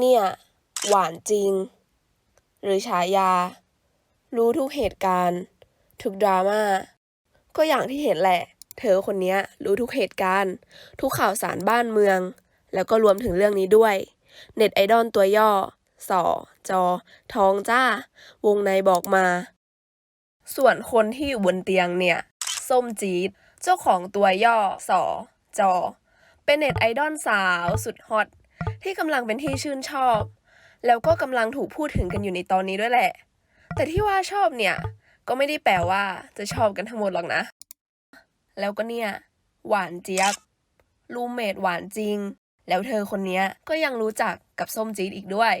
เนี่ย หวานจริง หรือฉายา รู้ทุกเหตุการณ์ ทุกดราม่า ก็อย่างที่เห็นแหละ เธอคนนี้รู้ทุกเหตุการณ์ ทุกข่าวสารบ้านเมือง แล้วก็รวมถึงเรื่องนี้ด้วย เน็ตไอดอลตัวย่อ สอ จอ ทองจ้า วงในบอกมา ส่วนคนที่อยู่บนเตียงเนี่ย ส้มจี๊ด เจ้าของตัวย่อ สอ จอ เป็นเน็ตไอดอลสาวสุดฮอต ที่กำลังเป็นที่ชื่นชอบ แล้วก็กำลังถูกพูดถึงกันอยู่ในตอนนี้ด้วยแหละ แต่ที่ว่าชอบเนี่ย ก็ไม่ได้แปลว่าจะชอบกันทั้งหมดหรอกนะ แล้วก็เนี่ย หวานเจี๊ยบรูเมดหวานจริง แล้วเธอคนนี้ก็ยังรู้จักกับส้มจี๊ดอีกด้วย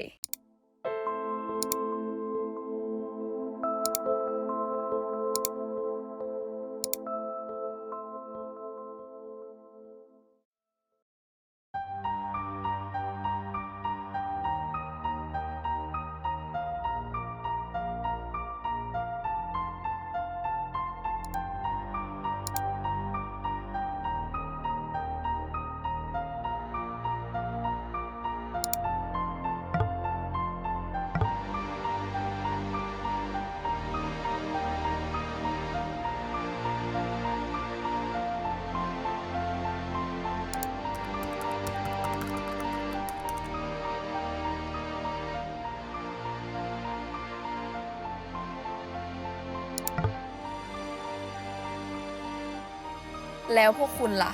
แล้วพวกคุณล่ะ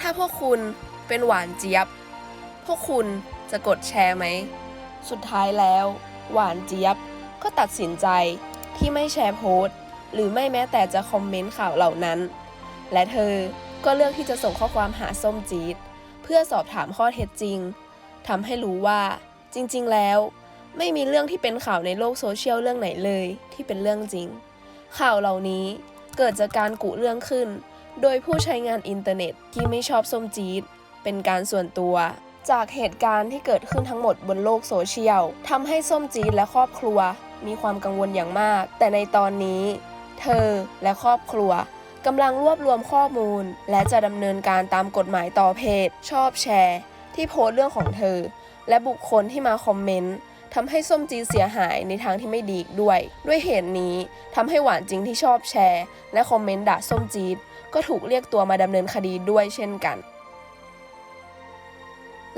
ถ้าพวกคุณเป็นหวานเจี๊ยบ พวกคุณจะกดแชร์ไหม สุดท้ายแล้ว หวานเจี๊ยบก็ตัดสินใจที่ไม่แชร์โพสต์หรือไม่แม้แต่จะคอมเมนต์ข่าวเหล่านั้น และเธอก็เลือกที่จะส่งข้อความหาส้มจี๊ดเพื่อสอบถามข้อเท็จจริงทำให้รู้ว่าจริง ๆ แล้ว ไม่มีเรื่องที่เป็นข่าวในโลกโซเชียลเรื่องไหนเลยที่เป็นเรื่องจริง ข่าวเหล่านี้เกิดจากการกุเรื่องขึ้น โดยผู้ใช้งานอินเทอร์เน็ตที่ไม่ชอบส้มจี๊ดเป็นการส่วนตัว จากเหตุการณ์ที่เกิดขึ้นทั้งหมดบนโลกโซเชียลทำให้ส้มจี๊ดและครอบครัว มีความกังวลอย่างมาก แต่ในตอนนี้ เธอและครอบครัวกำลังรวบรวมข้อมูล และจะดำเนินการตามกฎหมายต่อเพจ ชอบแชร์ ที่โพสต์เรื่องของเธอ และบุคคลที่มาคอมเมนต์ ทำให้ส้มจีดเสียหายในทางที่ไม่ดีด้วย ด้วยเหตุนี้ทำให้หวานจริงที่ชอบแชร์ และคอมเมนต์ด่าส้มจีดก็ถูกเรียกตัวมาดำเนินคดีด้วยเช่นกัน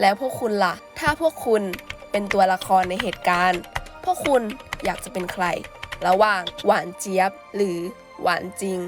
แล้วพวกคุณล่ะ ถ้าพวกคุณเป็นตัวละครในเหตุการณ์ พวกคุณอยากจะเป็นใคร ระหว่างหวานเจี๊ยบ หรือหวานจริง